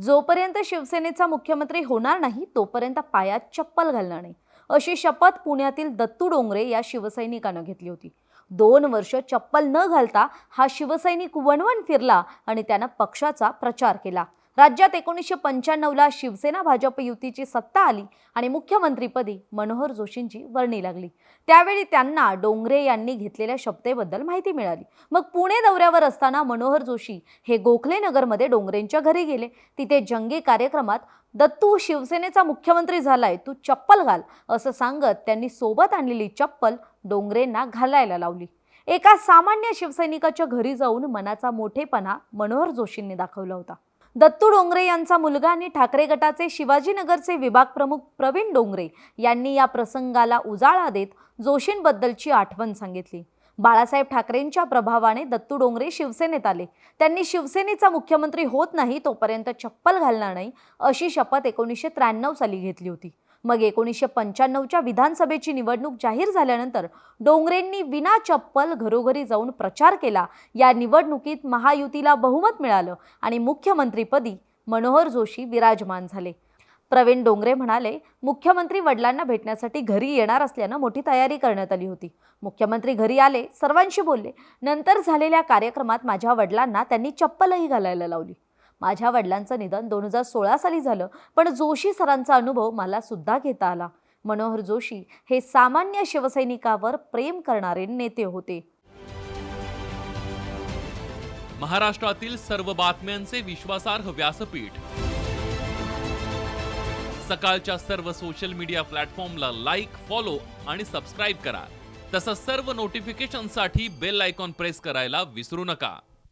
जोपर्यंत शिवसेनेचा मुख्यमंत्री होणार नाही तोपर्यंत पायात चप्पल घालणार नाही. अशी शपथ पुण्यातील दत्तू डोंगरे या शिवसैनिकानं घेतली होती. दोन वर्ष चप्पल न घालता हा शिवसैनिक वणवण फिरला आणि त्यानं पक्षाचा प्रचार केला. राज्यात एकोणीसशे पंच्याण्णवला शिवसेना भाजप युतीची सत्ता आली आणि मुख्यमंत्रीपदी मनोहर जोशींची वर्णी लागली. त्यावेळी त्यांना डोंगरे यांनी घेतलेल्या शपथेबद्दल माहिती मिळाली. मग पुणे दौऱ्यावर असताना मनोहर जोशी हे गोखले नगरमध्ये डोंगरेंच्या घरी गेले. तिथे जंगी कार्यक्रमात दत्तू शिवसेनेचा मुख्यमंत्री झालाय तू चप्पल घाल असं सांगत त्यांनी सोबत आणलेली चप्पल डोंगरेंना घालायला लावली. एका सामान्य शिवसैनिकाच्या घरी जाऊन मनाचा मोठेपणा मनोहर जोशींनी दाखवला होता. दत्तू डोंगरे यांचा मुलगा आणि ठाकरे गटाचे शिवाजीनगरचे विभाग प्रमुख प्रवीण डोंगरे यांनी या प्रसंगाला उजाळा देत जोशींबद्दलची आठवण सांगितली. बाळासाहेब ठाकरेंच्या प्रभावाने दत्तू डोंगरे शिवसेनेत आले. त्यांनी शिवसेनेचा मुख्यमंत्री होत नाही तोपर्यंत चप्पल घालणार नाही अशी शपथ एकोणीसशे त्र्याण्णव साली घेतली होती. मग एकोणीसशे पंच्याण्णवच्या विधानसभेची निवडणूक जाहीर झाल्यानंतर डोंगरेंनी विना चप्पल घरोघरी जाऊन प्रचार केला. या निवडणुकीत महायुतीला बहुमत मिळालं आणि मुख्यमंत्रीपदी मनोहर जोशी विराजमान झाले. प्रवीण डोंगरे म्हणाले मुख्यमंत्री वडिलांना भेटण्यासाठी घरी येणार असल्यानं मोठी तयारी करण्यात आली होती. मुख्यमंत्री घरी आले सर्वांशी बोलले. नंतर झालेल्या कार्यक्रमात माझ्या वडिलांना त्यांनी चप्पलही घालायला लावली. माझ्या वडिलांचं निधन दोन हजार सोळा साली झालं पण जोशी सरांचा अनुभव मला सुद्धा घेता आला. मनोहर जोशी हे सामान्य शिवसैनिकावर प्रेम करणारे नेते होते. महाराष्ट्रातील सर्व बातम्यांचे विश्वासार्ह व्यासपीठ. सकाळच्या सर्व सोशल मीडिया प्लॅटफॉर्मला लाईक फॉलो आणि सबस्क्राईब करा. तसंच सर्व नोटिफिकेशनसाठी बेल आयकॉन प्रेस करायला विसरू नका.